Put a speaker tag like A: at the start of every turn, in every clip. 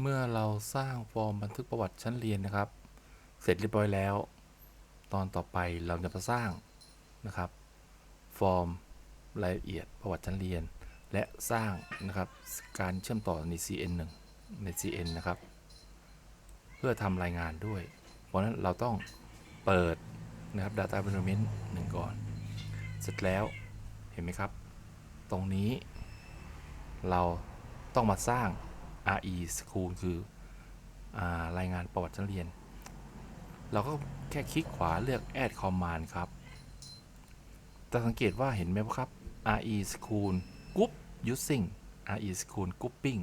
A: เมื่อเราสร้างฟอร์มบันทึกประวัติชั้นเรียนนะครับ เสร็จเรียบร้อยแล้ว ตอนต่อไปเราจะมาสร้างนะครับ ฟอร์มรายละเอียดประวัติชั้นเรียน และสร้างนะครับการเชื่อมต่อใน CN1 ใน CN นะครับ เพื่อทำรายงานด้วย เพราะฉะนั้นเราต้องเปิดนะครับ Data Environment หนึ่งก่อน เสร็จแล้วเห็นไหมครับ ตรงนี้เราต้องมาสร้าง RE School คืออรายงานประวัติชั้นเรียน เราก็แค่คลิกขวาเลือก Add Command ครับจะสังเกตว่าเห็นไหมครับ RE School Group Using RE School Grouping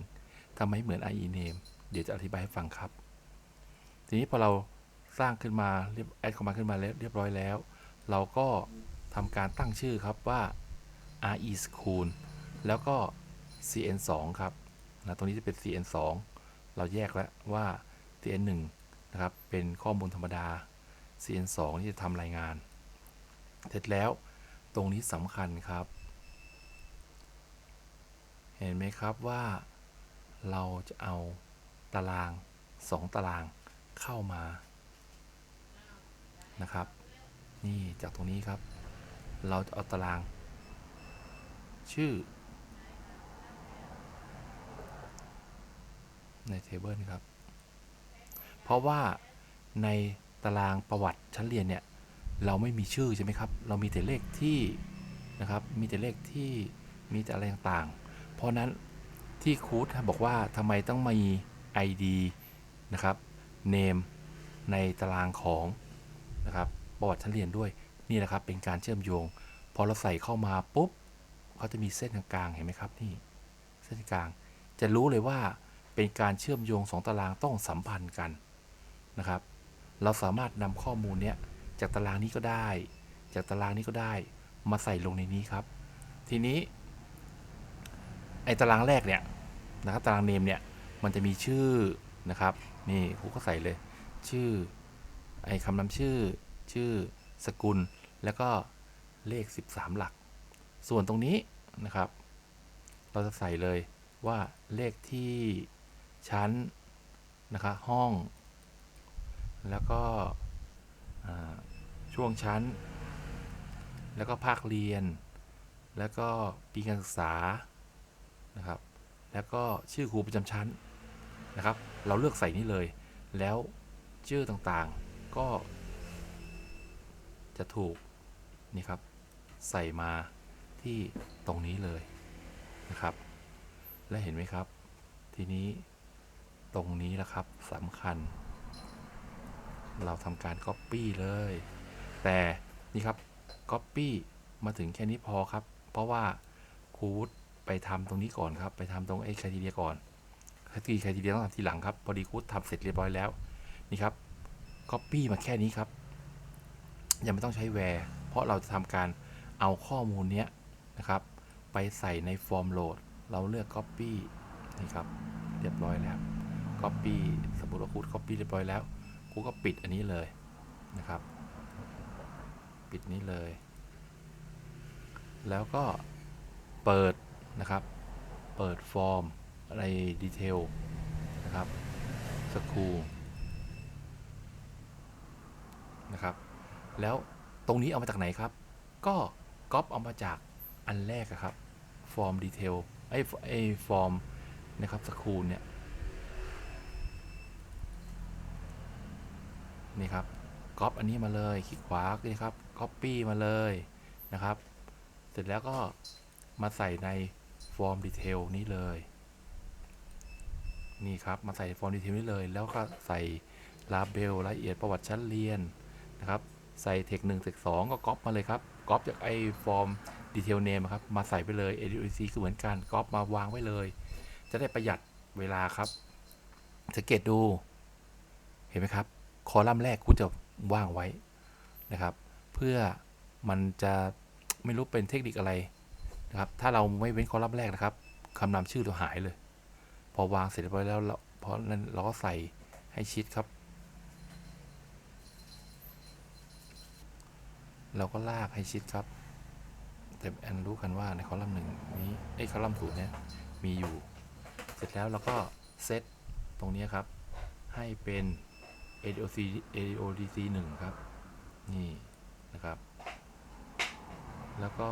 A: ทำไมเหมือน RE Name เดี๋ยวจะอธิบายให้ฟังครับ ทีนี้พอเราสร้างขึ้นมาเรียบ Add Command ขึ้นมาแล้วเรียบร้อยแล้ว เราก็ทำการตั้งชื่อครับว่า RE School แล้วก็ CN2 ครับ นะตรงนี้จะเป็น CN2 เราแยกแล้วว่า CN1 นะครับ เป็นข้อมูลธรรมดา CN2 ที่จะทำรายงาน เสร็จแล้วตรงนี้สำคัญครับ เห็นไหมครับว่าเราจะเอาตาราง 2 ตารางเข้ามานะครับ นี่จากตรงนี้ครับ เราจะเอาตาราง ชื่อ ในเทเบิลครับ เพราะว่าในตารางประวัติชั้นเรียนเนี่ย เราไม่มีชื่อใช่ไหมครับ เรามีแต่เลขที่นะครับ มีแต่เลขที่มีแต่อะไรต่างๆ เพราะนั้นที่ครูดบอกว่าทำไมต้องมี ID นะครับ name ในตารางของนะครับประวัติชั้นเรียนด้วยนี่แหละครับเป็นการเชื่อมโยง พอเราใส่เข้ามาปุ๊บเขาจะมีเส้นกลางเห็นไหมครับนี่เส้นกลาง จะรู้เลยว่า เป็นการเชื่อมโยงสองตารางต้องสัมพันธ์กันนะครับ เราสามารถนำข้อมูลเนี้ยจากตารางนี้ก็ได้ จากตารางนี้ก็ได้มาใส่ลงในนี้ครับ ทีนี้ ไอ้ตารางแรกเนี่ยนะครับตารางเนมเนี่ยมันจะมีชื่อนะครับนี่ครูก็ใส่เลย ชื่อไอ้คำนำชื่อ ชื่อสกุล แล้วก็เลข 13 หลัก ส่วนตรงนี้นะครับ เราจะใส่เลยว่าเลขที่ ชั้นนะครับห้อง แล้วก็ช่วงชั้น แล้วก็ภาคเรียน แล้วก็ปีการศึกษานะครับ แล้วก็ชื่อครูประจำชั้นนะครับ เราเลือกใส่นี้เลย แล้วชื่อต่างๆก็จะถูกนี่ครับใส่มาที่ตรงนี้เลยนะครับ และเห็นไหมครับ ทีนี้ ตรงนี้แหละครับสำคัญ เราทำการ Copy เลย แต่นี่ครับ Copy มาถึงแค่นี้พอครับ เพราะว่าครูดไปทำตรงนี้ก่อนครับ ไปทำตรงไอ้คทีเดียก่อนคทีคทีเดียต้องทำทีหลังครับ พอดีครูดทำเสร็จเรียบร้อยแล้ว นี่ครับ Copy มาแค่นี้ครับ ยังไม่ต้องใช้แวร์เพราะเราจะทำการเอาข้อมูลเนี้ยนะครับ ไปใส่ในฟอร์มโหลด เราเลือก Copy นี่ครับ เรียบร้อยแล้ว Copy สมมติว่าครูด Copy เรียบร้อยแล้วคูก็ปิดอันนี้เลยนะครับ ปิดนี้เลย แล้วก็เปิดนะครับ เปิดฟอร์มในดีเทลนะครับสกูนะครับ แล้วตรงนี้เอามาจากไหนครับ ก็ก๊อปเอามาจากอันแรกอะครับ ฟอร์มดีเทลไอ้ไอ้ฟอร์มนะครับสกูเนี่ย นี่ครับก๊อปอันนี้มาเลยคลิกขวานี่ครับ Copy มาเลยนะครับ เสร็จแล้วก็มาใส่ในฟอร์มดีเทลนี้เลย นี่ครับมาใส่ฟอร์มดีเทลนี้เลย แล้วก็ใส่ลาเบลรายละเอียดประวัติชั้นเรียนนะครับ ใส่เทคหนึ่งเทคสองก็ก๊อปมาเลยครับก๊อปจากไอ้ฟอร์มดีเทลเนมครับ มาใส่ไปเลย ADC คือเหมือนกันก๊อปมาวางไว้เลย จะได้ประหยัดเวลาครับสังเกตดู เห็นไหมครับ คอลัมน์แรกคุณจะว่างไว้นะครับ เพื่อมันจะไม่รู้เป็นเทคนิคอะไรนะครับ ถ้าเราไม่เว้นคอลัมน์แรกนะครับคำนำชื่อเราหายเลย พอวางเสร็จเรียบร้อยแล้วเพราะนั้นเราก็ใส่ให้ชิดครับ เราก็ลากให้ชิดครับ แต่อันรู้กันว่าในคอลัมน์หนึ่งนี้ไอ้คอลัมน์ศูนย์เนี่ยมีอยู่ เสร็จแล้วเราก็เซตตรงนี้ครับ ให้เป็น AOC AODC 1ครับ นี่นะครับ แล้วก็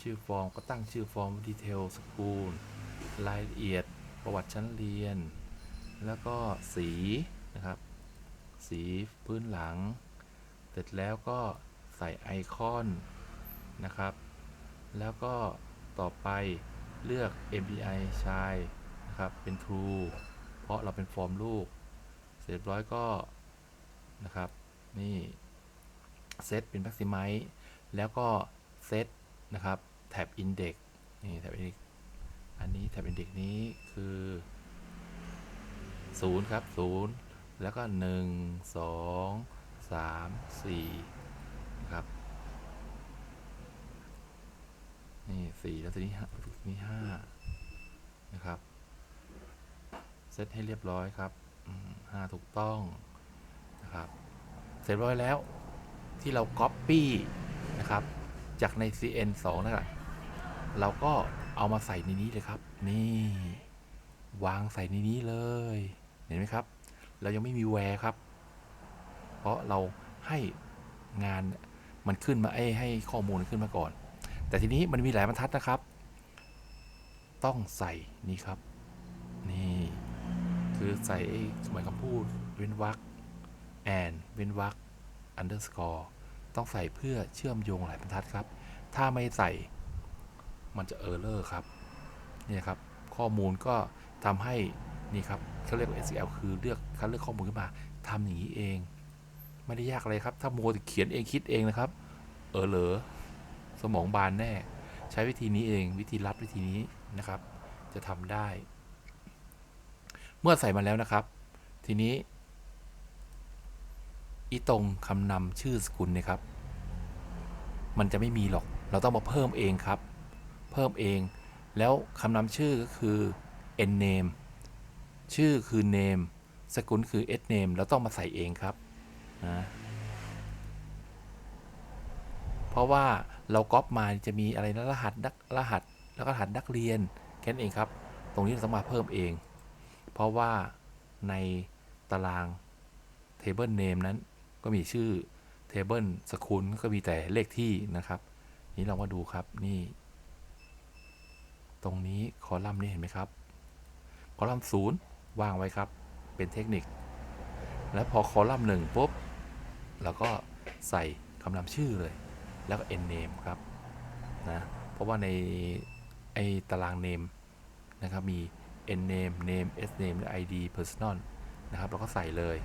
A: ชื่อฟอร์มก็ตั้งชื่อฟอร์ม Detail School รายละเอียดประวัติชั้นเรียน แล้วก็สีนะครับ สีพื้นหลัง เสร็จแล้วก็ใส่ไอคอนนะครับ แล้วก็ต่อไปเลือก MPI ชายนะครับ เป็น True เพราะเราเป็นฟอร์มลูก เสร็จเรียบร้อยก็นะครับ นี่เซตเป็น Maximize แล้วก็เซตนะครับแท็บ Index นี่แท็บ Index อันนี้แท็บ Index นี้คือ 0 ครับ 0 แล้วก็ 1 2 3 4นะครับ นี่สี่แล้วทีนี้ห้าทีนี้ห้านะครับ เซตให้เรียบร้อยครับ ห้าถูกต้องนะครับ เสร็จเรียบร้อยแล้วที่เรา Copy นะครับ จากใน CN 2นะครับเราก็เอามาใส่ในนี้เลยครับ นี่ วางใส่ในนี้เลย เห็นไหมครับ เรายังไม่มีแวร์ครับ เพราะเราให้งานมันขึ้นมาไอ้ให้ข้อมูลขึ้นมาก่อน แต่ทีนี้มันมีหลายบรรทัดนะครับ ต้องใส่นี่ครับ คือใส่ไอ้สมัยคำพูดเว้นวรรคแอนเว้นวรรค underscore ต้องใส่เพื่อเชื่อมโยงหลายบรรทัดครับ ถ้าไม่ใส่มันจะเออร์เลอร์ครับ นี่ครับ ข้อมูลก็ทำให้ นี่ครับเขาเรียกว่า SQL คือเลือกคัดเลือกข้อมูลขึ้นมาทำอย่างนี้เอง ไม่ได้ยากอะไรครับ ถ้าโมเขียนเองคิดเองนะครับ เออเหรอสมองบานแน่ ใช้วิธีนี้เอง วิธีลัดวิธีนี้นะครับ จะทำได้ เมื่อใส่มาแล้วนะครับ ทีนี้ อีตรงคำนำชื่อสกุลเนะครับ มันจะไม่มีหรอก เราต้องมาเพิ่มเองครับ เพิ่มเอง แล้วคำนำชื่อก็คือ n name ชื่อคือ name สกุลคือ s name เราต้องมาใส่เองครับนะเพราะว่าเราก๊อปมาจะมีอะไรนะรหัสนักรหัสแล้วก็รหัสนักเรียนแค่นั้นเองครับ ตรงนี้เราต้องมาเพิ่มเอง เพราะว่าในตาราง table name นั้นก็มีชื่อ table สกุลก็มีแต่เลขที่นะครับ นี้เรามาดูครับนี่ ตรงนี้คอลัมน์นี้เห็นไหมครับคอลัมน์ศูนย์วางไว้ครับเป็นเทคนิค แล้วพอคอลัมน์หนึ่งปุ๊บเราก็ใส่คำนำชื่อเลย แล้วก็ end name ครับนะเพราะว่าในไอตาราง name นะครับมี n name name s name และ id personal นะครับเราก็ใส่เลย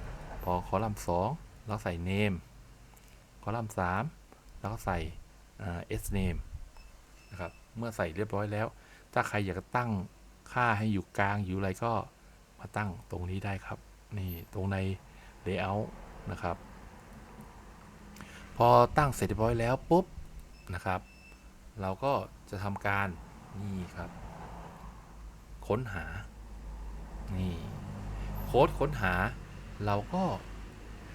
A: พอคอลัมน์2เราใส่ name คอลัมน์3เราก็ใส่ s name นะครับ เมื่อใส่เรียบร้อยแล้ว ถ้าใครอยากจะตั้งค่าให้อยู่กลางอยู่อะไรก็มาตั้งตรงนี้ได้ครับ นี่ตรงใน layout นะครับ พอตั้งเสร็จเรียบร้อยแล้วปุ๊บนะครับ เราก็จะทำการนี่ครับ ค้นหา นี่โค้ดค้นหา เราก็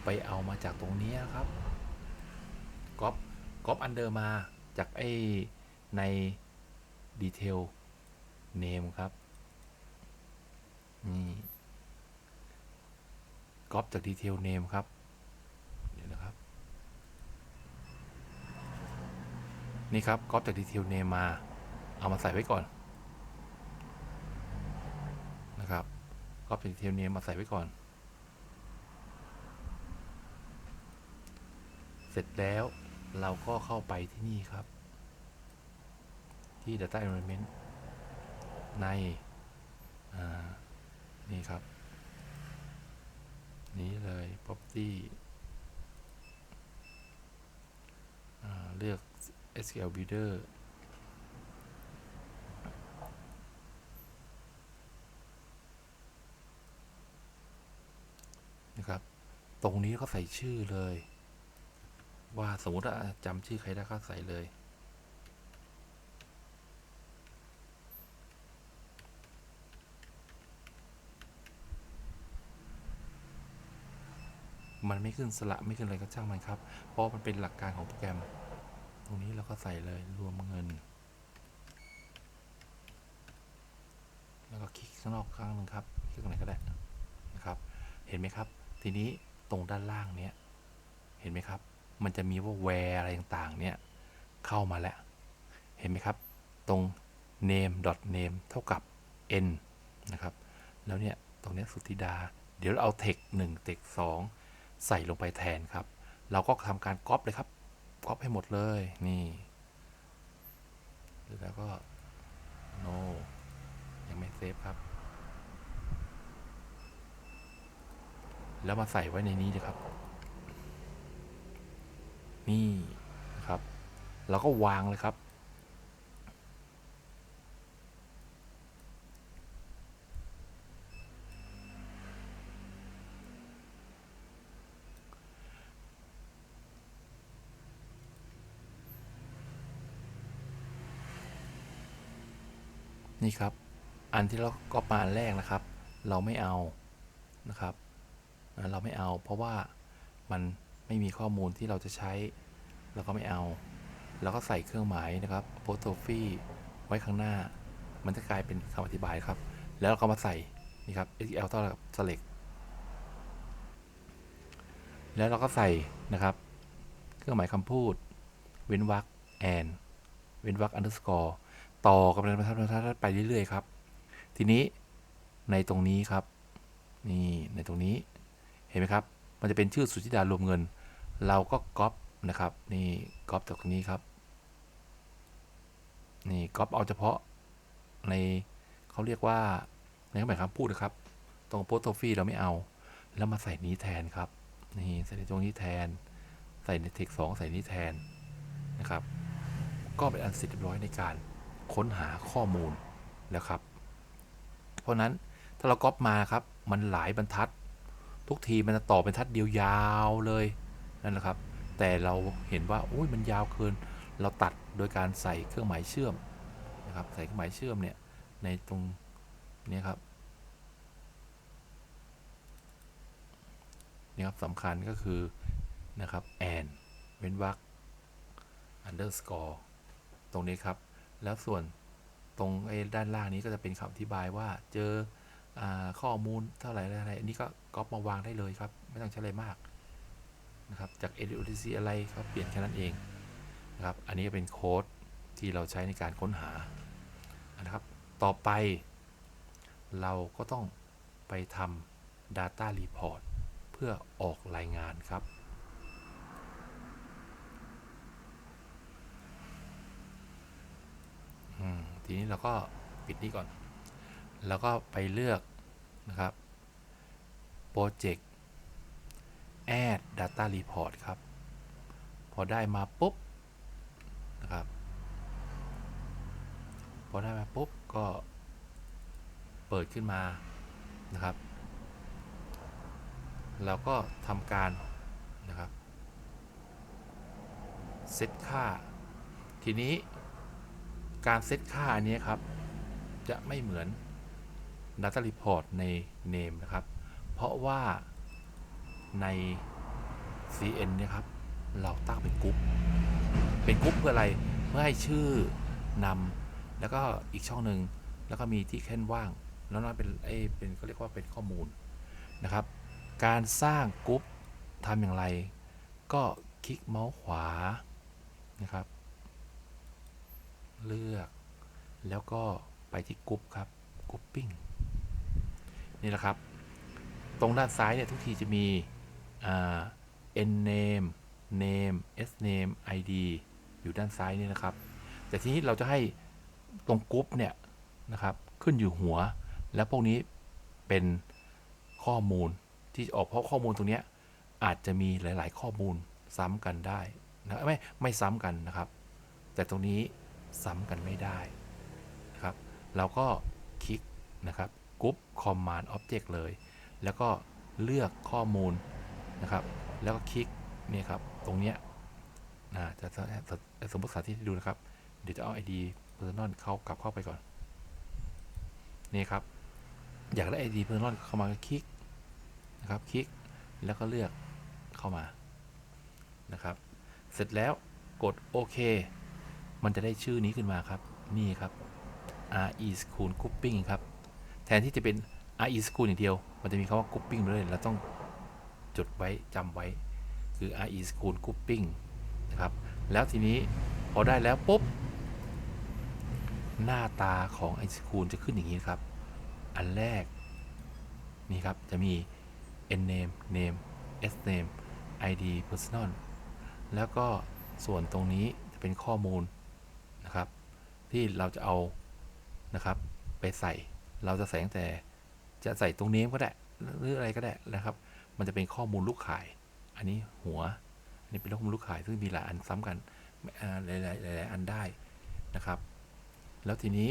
A: ไปเอามาจากตรงนี้นะครับก๊อปก๊อปอันเดอร์มาจากไอ้ในดีเทลเนมครับ นี่ก๊อปจากดีเทลเนมครับ เดี๋ยวนะครับ นี่ครับก๊อปจากดีเทลเนมมา เอามาใส่ไว้ก่อนนะครับ ก๊อปจากดีเทลเนมมาใส่ไว้ก่อน เสร็จแล้วเราก็เข้าไปที่นี่ครับ ที่ Data Environment ใน นี่ครับ นี้เลย Property เลือก SQL Builder นะครับ ตรงนี้ก็ใส่ชื่อเลย ว่าสมมติว่าจำชื่อใครได้ก็ใส่เลย มันไม่ขึ้นสระไม่ขึ้นอะไรก็ช่างมันครับ เพราะมันเป็นหลักการของโปรแกรม ตรงนี้เราก็ใส่เลยรวมเงิน แล้วก็คลิกข้างนอกครั้งหนึ่งครับคลิกตรงไหนก็ได้นะครับ เห็นไหมครับทีนี้ ตรงด้านล่างเนี้ยเห็นไหมครับ มันจะมีว่า where อะไรต่างๆเนี่ยเข้ามาแล้ว เห็นไหมครับ ตรง name. name เท่ากับ n นะครับ แล้วเนี่ยตรงนี้สุทธิดา เดี๋ยวเราเอา text 1 text 2 ใส่ลงไปแทนครับ เราก็ทำการก๊อปเลยครับก๊อปให้หมดเลยนี่แล้วก็ no ยังไม่เซฟครับ แล้วมาใส่ไว้ในนี้เลยครับ นี่นะครับเราก็วางเลยครับ นี่ครับ อันที่เราก็มาอันแรกนะครับ เราไม่เอานะครับ เราไม่เอา เพราะว่ามันไม่มีข้อมูลที่เราจะใช้ เราก็ไม่เอา เราก็ใส่เครื่องหมายนะครับ apostrophe ไว้ข้างหน้า มันจะกลายเป็นคำอธิบายครับ แล้วเราก็มาใส่นี่ครับ SQL เท่ากับ select แล้วเราก็ใส่นะครับ เครื่องหมายคำพูด เว้นวรรค and เว้นวรรค underscore ต่อกับในบรรทัดบรรทัดไปเรื่อยๆครับ ทีนี้ในตรงนี้ครับ นี่ในตรงนี้ เห็นไหมครับ มันจะเป็นชื่อสุจิดารวมเงิน เราก็ก๊อปนะครับ นี่ก๊อปจากตรงนี้ครับ นี่ก๊อปเอาเฉพาะในเขาเรียกว่าในครื่องหมายคำพูดนะครับ ตรงโพสโตฟี่เราไม่เอา แล้วมาใส่นี้แทนครับ นี่ใส่ในตรงนี้แทน ใส่ในเทคสองใส่นี้แทนนะครับ ก็เป็นอันเสร็จเรียบร้อยในการค้นหาข้อมูลแล้วครับ เพราะนั้นถ้าเราก๊อปมาครับ มันหลายบรรทัด ทุกทีมันจะต่อเป็นทัดเดียวยาวเลยนั่นแหละครับ แต่เราเห็นว่าอุ้ยมันยาวเกิน เราตัดโดยการใส่เครื่องหมายเชื่อมนะครับ ใส่เครื่องหมายเชื่อมเนี่ยในตรงนี้ครับนี่ครับสำคัญก็คือนะครับ and เว้นวรรค underscore ตรงนี้ครับ แล้วส่วนตรงไอ้ด้านล่างนี้ก็จะเป็นคำอธิบายว่าเจอ ข้อมูลเท่าไหร่อะไรอันนี้ก็ก๊อปมาวางได้เลยครับ ไม่ต้องใช้อะไรมากนะครับจาก edc อะไรก็เปลี่ยนแค่นั้นเองนะครับอันนี้เป็นโค้ดที่เราใช้ในการค้นหานะครับต่อไป เราก็ต้องไปทำ data report เพื่อออกรายงานครับ ทีนี้เราก็ปิดนี่ก่อน แล้วก็ไปเลือกนะครับ Project Add Data Report ครับ พอได้มาปุ๊บนะครับ พอได้มาปุ๊บก็เปิดขึ้นมานะครับ เราก็ทำการนะครับเซตค่า ทีนี้การเซตค่าอันนี้ครับ จะไม่เหมือน Data Report ใน Name นะครับ เพราะว่าใน CN เนี่ยครับ เราตั้งเป็นกรุ๊ปเป็นกรุ๊ปเพื่ออะไร เพื่อให้ชื่อนำแล้วก็อีกช่องหนึ่งแล้วก็มีที่แค่นว่างแล้วนั่นเป็นไอ้เป็นเขาเรียกว่าเป็นข้อมูลนะครับ การสร้างกรุ๊ปทำอย่างไร ก็คลิกเมาส์ขวานะครับ เลือก แล้วก็ไปที่กรุ๊ปครับกรุ๊ปปิ้ง นี่แหละครับ ตรงด้านซ้ายเนี่ยทุกทีจะมีอ่า n name name s name id อยู่ด้านซ้ายนี่นะครับ แต่ทีนี้เราจะให้ตรงกรุ๊ปเนี่ยนะครับขึ้นอยู่หัว แล้วพวกนี้เป็นข้อมูลที่ออกเพราะข้อมูลตรงเนี้ยอาจจะมีหลาย ๆ ข้อมูลซ้ำกันได้นะไม่ไม่ซ้ำกันนะครับ แต่ตรงนี้ซ้ำกันไม่ได้นะครับ เราก็คลิกนะครับ กรุ๊ป command object เลย แล้วก็เลือกข้อมูลนะครับ แล้วก็คลิกเนี่ยครับ ตรงเนี้ยนะจะสมมติสาธิตให้ดูนะครับ เดี๋ยวจะเอา ID personal เข้ากลับเข้าไปก่อน นี่ครับ อยากได้ ID personal เข้ามาก็คลิกนะครับ คลิก แล้วก็เลือกเข้ามา นะครับ เสร็จแล้วกดโอเค มันจะได้ชื่อนี้ขึ้นมาครับ นี่ครับ RE School Grouping ครับ แทนที่จะเป็น RE School อย่างเดียว มันจะมีคำว่า grouping มาเลยเราต้องจดไว้จำไว้ คือ RE School grouping นะครับ แล้วทีนี้พอได้แล้วปุ๊บ หน้าตาของ i School จะขึ้นอย่างนี้ครับ อันแรก นี่ครับ จะมี n name name s name id personal แล้วก็ส่วนตรงนี้จะเป็นข้อมูลนะครับ ที่เราจะเอานะครับไปใส่ เราจะใส่ตั้งแต่จะใส่ตรงนี้ก็ได้หรืออะไรก็ได้นะครับ มันจะเป็นข้อมูลลูกขาย อันนี้หัว อันนี้เป็นข้อมูลลูกขายซึ่งมีหลายอันซ้ำกันหลายๆหลายๆอันได้นะครับ แล้วทีนี้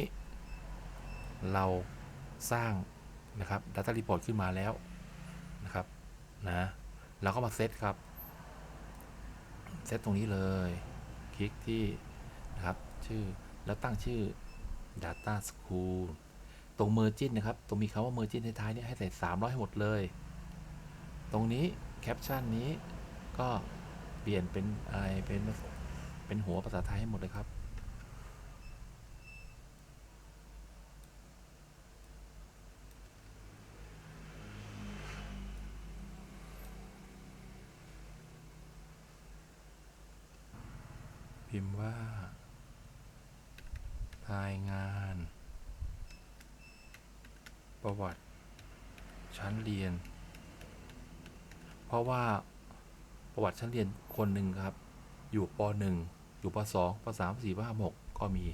A: เราสร้างนะครับ Data Report ขึ้นมาแล้วนะครับนะเราก็มาเซตครับเซตตรงนี้เลย คลิกที่นะครับชื่อแล้วตั้งชื่อ Data School ตรง Merging นะครับ ตรงมีคำว่า Merging ท้ายๆเนี่ยให้ใส่300ให้หมดเลย ตรงนี้แคปชั่นนี้ก็เปลี่ยนเป็นอะไรเป็นเป็นหัวภาษาไทยให้หมดเลยครับพิมพ์ว่ารายงาน ประวัติ ชั้นเรียน เพราะว่าประวัติชั้นเรียนคนหนึ่งครับ อยู่ป .1 อยู่ป .2 ป .3 4ป .5 6 ก็มี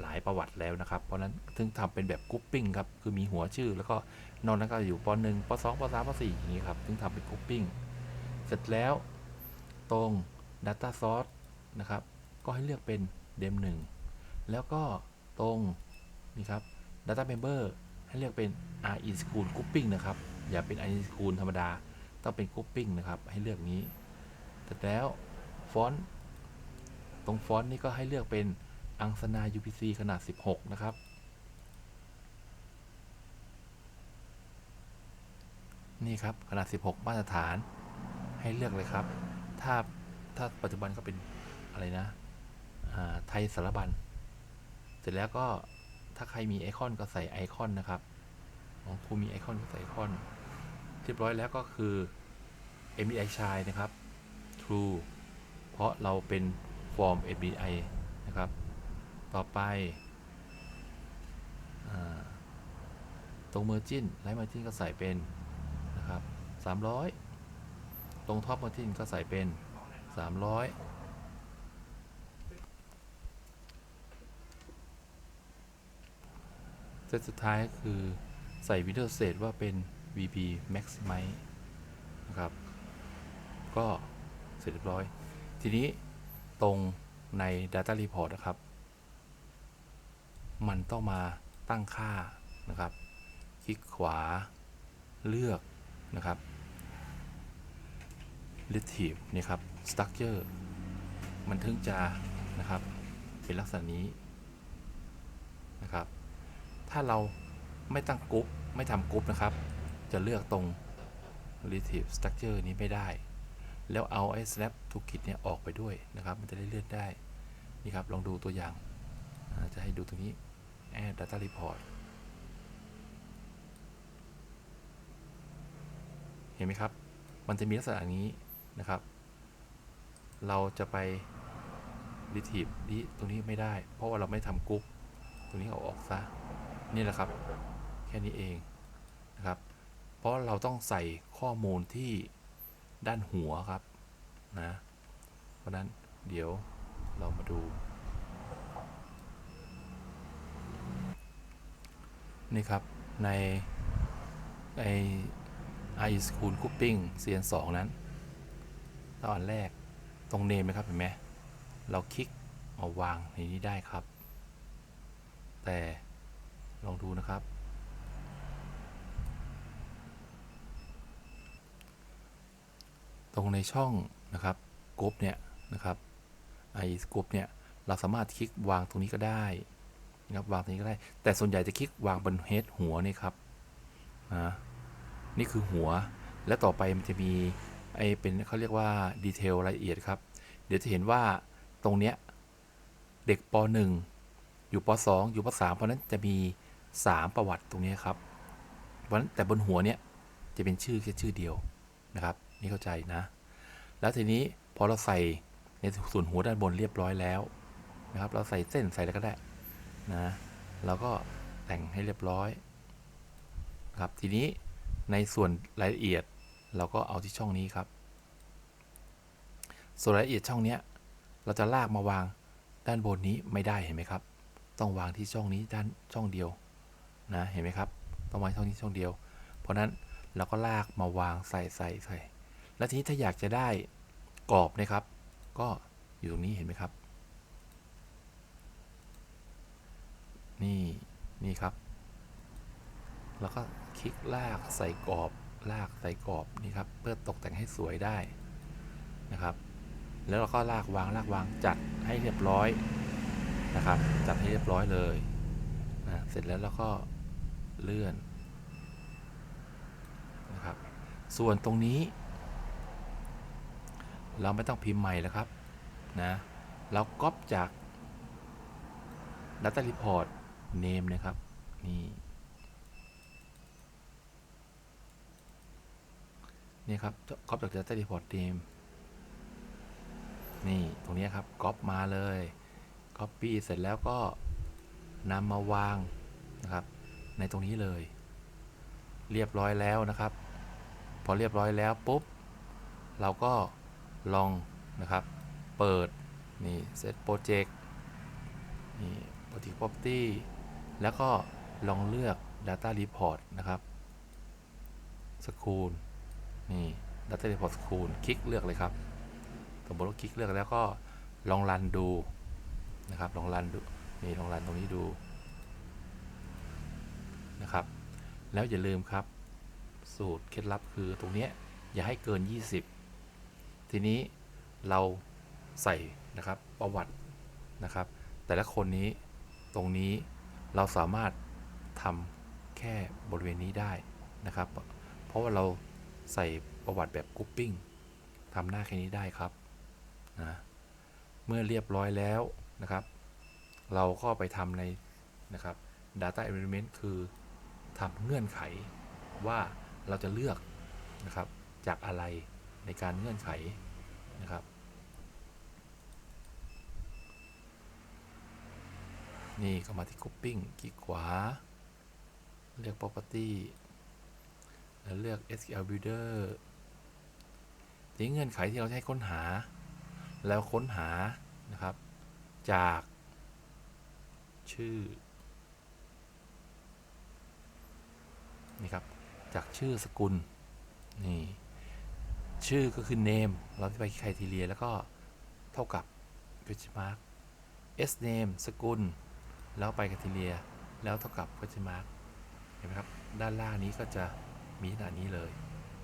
A: หลายประวัติแล้วนะครับ เพราะนั้นถึงทำเป็นแบบกรุ๊ปปิ้งครับ คือมีหัวชื่อ แล้วก็นอกนั้นก็อยู่ป .1 ป .2 ป .3 ป .4 อย่างนี้ครับ ถึงทำเป็นกรุ๊ปปิ้ง เสร็จแล้วตรง Data Source นะครับ ก็ให้เลือกเป็น dem 1แล้วก็ตรงนี่ครับ data member ให้เลือกเป็น re school grouping นะครับ อย่าเป็น re school ธรรมดา ต้องเป็น grouping นะครับ ให้เลือกนี้เสร็จแล้วฟอนต์ตรงฟอนต์นี่ก็ให้เลือกเป็นอังสนา UPC ขนาด 16 นะครับ นี่ครับขนาด 16 มาตรฐานให้เลือกเลยครับ ถ้าถ้าปัจจุบันก็เป็นอะไรนะอ่าไทยสารบัญ เสร็จแล้วก็ถ้าใครมีไอคอนก็ใส่ไอคอนนะครับ ของครูมีไอคอนก็ใส่ไอคอนเรียบร้อยแล้วก็คือ MBI ชายนะครับ True เพราะเราเป็นฟอร์ม MBI นะครับ ต่อไปอตรง Margin ไลท์ Margin ก็ใส่เป็นนะครับ300 ตรง Top Margin ก็ใส่เป็น 300เซตสุดท้ายคือ ใส่ Windows State ว่าเป็น VB Maximize นะครับ ก็เสร็จเรียบร้อย ทีนี้ตรงใน Data Report นะครับ มันต้องมาตั้งค่านะครับ คลิกขวาเลือกนะครับ Relative นี่ครับ Structure มันถึงจะนะครับ เป็นลักษณะนี้นะครับ ถ้าเรา ไม่ตั้งกรุ๊ปไม่ทำกรุ๊ปนะครับ จะเลือกตรง relative structure นี้ไม่ได้ แล้วเอาไอ้ snap toolkit เนี่ยออกไปด้วยนะครับ มันจะได้เลื่อนได้ นี่ครับ ลองดูตัวอย่าง จะให้ดูตรงนี้ add data report เห็นไหมครับ มันจะมีลักษณะนี้นะครับ เราจะไป relative นี้ตรงนี้ไม่ได้ เพราะว่าเราไม่ทำกรุ๊ปตรงนี้เอาออกซะ นี่แหละครับ ค่นี้เองนะครับ เพราะเราต้องใส่ข้อมูลที่ด้านหัวครับนะ เพราะนั้นเดี๋ยวเรามาดู นี่ครับ ในใน i school grouping เซียน2นั้นตอนแรกตรงเนมนะครับเห็นไหมเราคลิกเอาวางในนี้ได้ครับ แต่ลองดูนะครับ ตรงในช่องนะครับกรุ๊ปเนี่ยนะครับไอ้กรุ๊ปเนี่ยเราสามารถคลิกวางตรงนี้ก็ได้นะครับวางตรงนี้ก็ได้ แต่ส่วนใหญ่จะคลิกวางบนเฮดหัวนี่ครับนะนี่คือหัว และต่อไปมันจะมีไอ้เป็นเขาเรียกว่าดีเทลรายละเอียดครับ เดี๋ยวจะเห็นว่าตรงเนี้ยเด็กป .1 อยู่ป .2 อยู่ป .3 เพราะนั้นจะมี 3 ประวัติตรงนี้ครับปราะฉะนั้นแต่บนหัวเนี่ยจะเป็นชื่อแค่ชื่อเดียวนะครับ นี่เข้าใจนะ แล้วทีนี้พอเราใส่ในส่วนหัวด้านบนเรียบร้อยแล้วนะครับ เราใส่เส้นใส่อะไรก็ได้นะเราก็แต่งให้เรียบร้อยครับทีนี้ในส่วนรายละเอียดเราก็เอาที่ช่องนี้ครับ ส่วนรายละเอียดช่องเนี้ยเราจะลากมาวางด้านบนนี้ไม่ได้เห็นไหมครับ ต้องวางที่ช่องนี้ด้านช่องเดียวนะเห็นไหมครับ ต้องวางช่องนี้ช่องเดียว เพราะนั้นเราก็ลากมาวางใส่ใส่ใส่ แล้วทีนี้ถ้าอยากจะได้กรอบนะครับ ก็อยู่ตรงนี้เห็นไหมครับ นี่นี่ครับ แล้วก็คลิกลากใส่กรอบลากใส่กรอบนี่ครับเพื่อตกแต่งให้สวยได้นะครับ แล้วเราก็ลากวางลากวางจัดให้เรียบร้อยนะครับ จัดให้เรียบร้อยเลยนะเสร็จแล้วเราก็เลื่อนนะครับ ส่วนตรงนี้ เราไม่ต้องพิมพ์ใหม่แล้วครับนะเราก๊อปจาก Data Report Name นะครับ นี่นี่ครับก๊อปจาก Data Report Name นี่ตรงนี้ครับก๊อปมาเลย Copy เสร็จแล้วก็นำมาวางนะครับ ในตรงนี้เลย เรียบร้อยแล้วนะครับ พอเรียบร้อยแล้วปุ๊บ เราก็ ลองนะครับ เปิด นี่ Set Project นี่ Project Property แล้วก็ลองเลือก Data Report นะครับ School นี่ Data Report School คลิกเลือกเลยครับสมมติว่าคลิกเลือกแล้วก็ลองรันดูนะครับ ลองรันดู นี่ลองรันตรงนี้ดูนะครับ แล้วอย่าลืมครับ สูตรเคล็ดลับคือตรงนี้อย่าให้เกิน 20 ทีนี้เราใส่นะครับประวัตินะครับ แต่ละคนนี้ตรงนี้เราสามารถทำแค่บริเวณนี้ได้นะครับ เพราะว่าเราใส่ประวัติแบบกรุ๊ปปิ้งทำหน้าแค่นี้ได้ครับนะเมื่อเรียบร้อยแล้วนะครับ เราก็ไปทำในนะครับ Data Element คือทำเงื่อนไขว่าเราจะเลือกนะครับจากอะไร ในการเงื่อนไขนะครับ นี่ก็มาที่ Grouping คลิกขวา เลือก Property แล้วเลือก SQL Builder ทีเงื่อนไขที่เราให้ค้นหา แล้วค้นหานะครับ จากชื่อนี่ครับ จากชื่อสกุล นี่ ชื่อก็คือ name เราไปค r i ทีเรียแล้วก็เท่ากับ question mark s name สกุล แล้วไปคทีเรีย แล้วเท่ากับ question mark เห็นไหมครับ ด้านล่างนี้ก็จะมีขนาดนี้เลย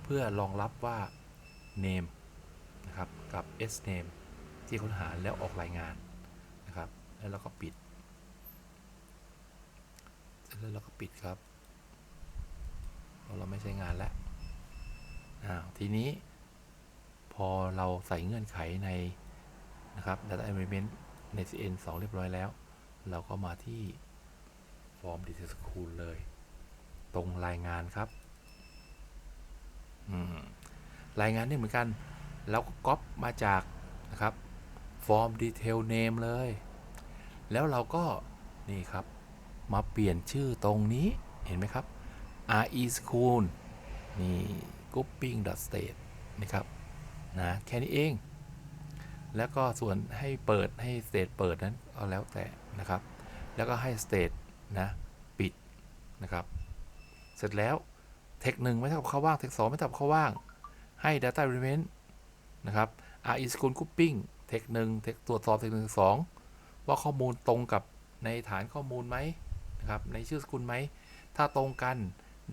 A: เพื่อรองรับว่า name นะครับ กับ s name ที่ค้นหาแล้วออกรายงานนะครับ แล้วเราก็ปิด แล้วเราก็ปิดครับ เราไม่ใช้งานแล้วทีนี้ อเราใส่เงื่อนไขในนะครับ Data Element ใน CN 2 เรียบร้อยแล้ว เราก็มาที่ Form Detail School เลย ตรงรายงานครับ รายงานนี่เหมือนกัน เราก็ก๊อปมาจากนะครับ Form Detail Name เลย แล้วเราก็นี่ครับ มาเปลี่ยนชื่อตรงนี้ เห็นไหมครับ re school นี่ grouping state นะแค่นี้เอง แล้วก็ส่วนให้เปิดให้ state เปิดนั้นเอาแล้วแต่นะครับ แล้วก็ให้ state นะปิดนะครับ เสร็จแล้ว tex หนึ่งไม่เท่ากับเขาว่าง tex สองไม่เท่ากับเขาว่าง ให้ data element นะครับ re school grouping tex หนึ่ง tex ตรวจสอบ tex หนึ่งสองว่าข้อมูลตรงกับในฐานข้อมูลไหมนะครับ ในชื่อสกุลไหม ถ้าตรงกัน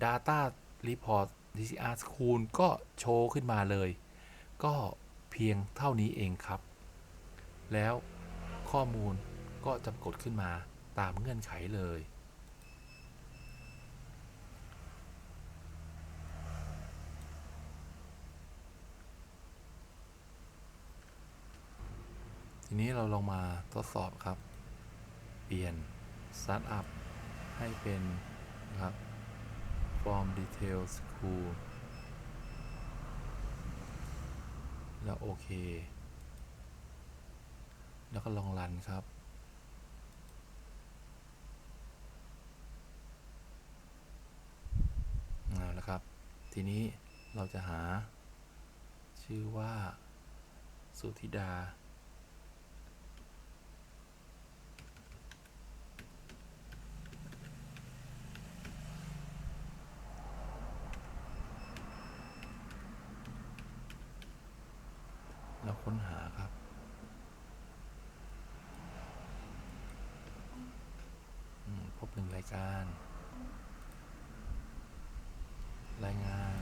A: Data Report DCR School ก็โชว์ขึ้นมาเลย ก็เพียงเท่านี้เองครับ แล้วข้อมูลก็จะกดขึ้นมาตามเงื่อนไขเลย ทีนี้เราลองมาทดสอบครับ เปลี่ยน Startup ให้เป็นนะครับ form details school แล้วโอเค แล้วก็ลองรันครับ เอาละครับ ทีนี้เราจะหาชื่อว่าสุธิดาเราค้นหาครับ อืมพบหนึ่งรายการ รายงาน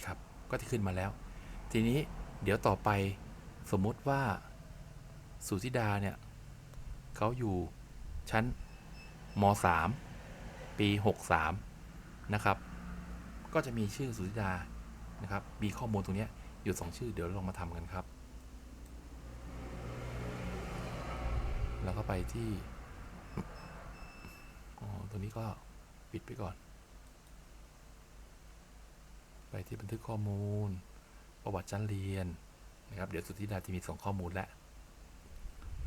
A: นี่ครับ ก็ที่ขึ้นมาแล้ว ทีนี้เดี๋ยวต่อไปสมมติว่าสุธิดาเนี่ยเขาอยู่ชั้นม 3 ปี 63 นะครับ ก็จะมีชื่อสุธิดานะครับ มีข้อมูลตรงนี้อยู่สองชื่อ เดี๋ยวเราลองมาทำกันครับ แล้วก็ไปที่ อ๋อ ตัวนี้ก็ปิดไปก่อน ไปที่บันทึกข้อมูล ประวัติชั้นเรียนนะครับ เดี๋ยวสุธิดาจะมีส่งข้อมูลแล้ว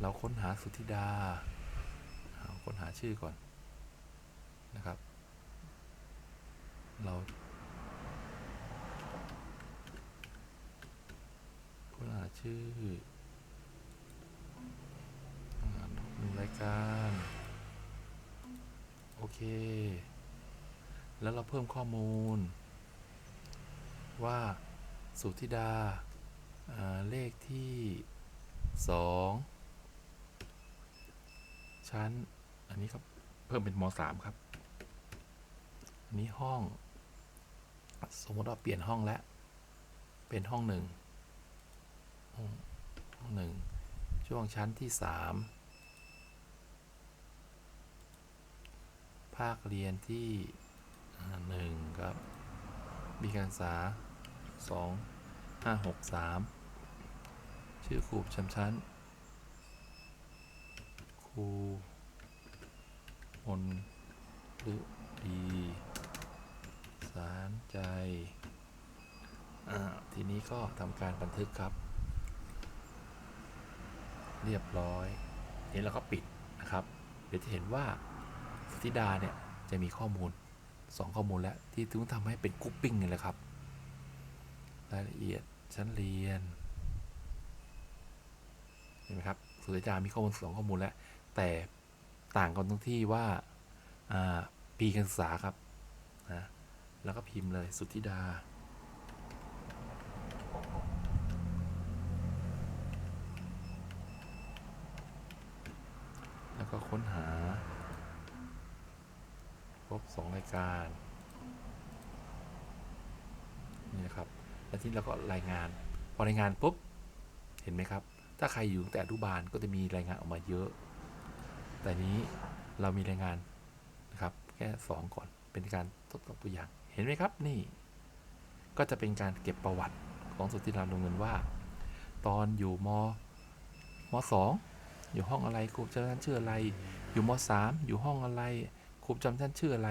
A: เราค้นหาสุธิดา ค้นหาชื่อก่อนนะครับ เราค้นหาชื่อหนึ่งรายการ โอเค แล้วเราเพิ่มข้อมูล ว่าสุธิดาาเลขที่สองชั้น อันนี้ครับ เพิ่มเป็นมสามครับอันนี้ห้อง สมมติว่าเปลี่ยนห้องแล้ว เป็นห้องหนึ่งห้องห้องหนึ่งช่วงชั้นที่สามภาคเรียนที่อ่าหนึ่งครับมีการศึกษา สองห้าหกสามชื่อครูประจำชั้นครูมนฤดี สารใจอ่าทีนี้ก็ทำการบันทึกครับ เรียบร้อยทีนี้เราก็ปิดนะครับ เดี๋ยวจะเห็นว่าสุธิดาเนี่ย จะมีข้อมูลสองข้อมูลแล้ว ที่ถึงทำให้เป็นกรุ๊ปปิ้งนี่แหละครับ รายละเอียดชั้นเรียนเห็นไหมครับสุธิดามีข้อมูลสองข้อมูลแล้ว แต่ต่างกันตรงที่ว่าอ่าปีการศึกษาครับนะแล้วก็พิมพ์เลยสุธิดา แล้วก็ค้นหา พบสองรายการ นี่นะครับ แล้วที่เราก็รายงาน พอรายงานปุ๊บ เห็นไหมครับ ถ้าใครอยู่ตั้งแต่อนุบาลก็จะมีรายงานออกมาเยอะ แต่นี้เรามีรายงานนะครับ แค่สองก่อน เป็นการทดสอบตัวอย่าง เห็นไหมครับ นี่ ก็จะเป็นการเก็บประวัติของสุทธิรามลงเงินว่า ตอนอยู่มมสองอยู่ห้องอะไรครูจำชั้นชื่ออะไร อยู่มสามอยู่ห้องอะไรครูจำชั้นชื่ออะไร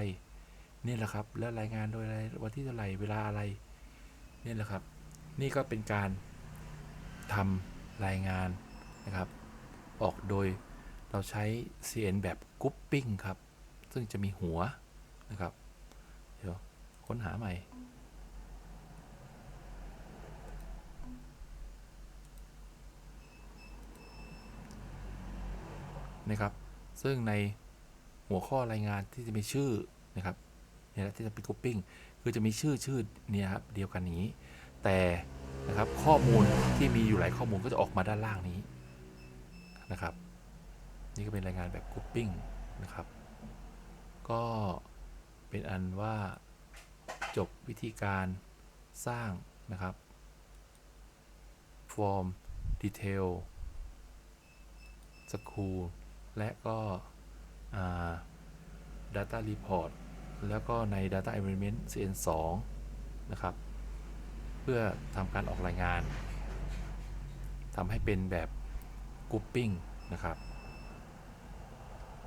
A: นี่แหละครับ แล้วรายงานโดยอะไรวันที่เท่าไหร่เวลาอะไร นี่แหละครับ นี่ก็เป็นการทำรายงานนะครับ ออกโดยเราใช้ CN แบบกรุ๊ปปิ้งครับ ซึ่งจะมีหัวนะครับ เดี๋ยวค้นหาใหม่ นะครับ ซึ่งในหัวข้อรายงานที่จะมีชื่อนะครับเนี่ยแหละที่จะเป็นกรุ๊ปปิ้ง คือจะมีชื่อชื่อเนี่ยครับเดียวกันนี้ แต่นะครับข้อมูลที่มีอยู่หลายข้อมูลก็จะออกมาด้านล่างนี้นะครับ นี่ก็เป็นรายงานแบบกรุ๊ปปิ้งนะครับ ก็เป็นอันว่าจบวิธีการสร้างนะครับฟอร์มดีเทลสกูลและก็อ่า Data Report แล้วก็ใน Data Environment CN2 นะครับ เพื่อทำการออกรายงานทำให้เป็นแบบกรุ๊ปปิ้งนะครับ